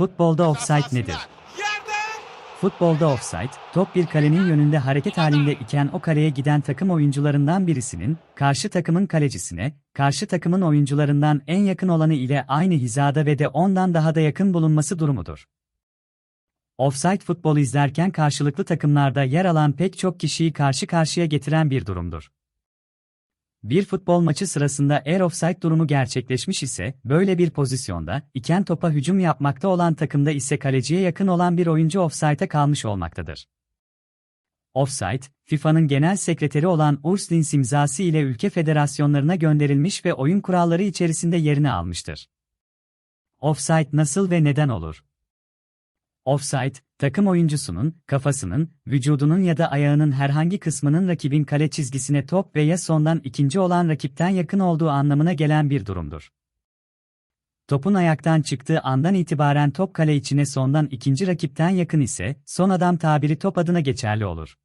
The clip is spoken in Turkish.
Futbolda offside nedir? Futbolda offside, top bir kalenin yönünde hareket halinde iken o kaleye giden takım oyuncularından birisinin, karşı takımın kalecisine, karşı takımın oyuncularından en yakın olanı ile aynı hizada ve de ondan daha da yakın bulunması durumudur. Offside futbol izlerken karşılıklı takımlarda yer alan pek çok kişiyi karşı karşıya getiren bir durumdur. Bir futbol maçı sırasında eğer offside durumu gerçekleşmiş ise, böyle bir pozisyonda, iken topa hücum yapmakta olan takımda ise kaleciye yakın olan bir oyuncu offside'a kalmış olmaktadır. Offside, FIFA'nın genel sekreteri olan Urs Lins imzası ile ülke federasyonlarına gönderilmiş ve oyun kuralları içerisinde yerini almıştır. Offside nasıl ve neden olur? Offside, takım oyuncusunun, kafasının, vücudunun ya da ayağının herhangi kısmının rakibin kale çizgisine top veya sondan ikinci olan rakipten yakın olduğu anlamına gelen bir durumdur. Topun ayaktan çıktığı andan itibaren top kale içine sondan ikinci rakipten yakın ise, son adam tabiri top adına geçerli olur.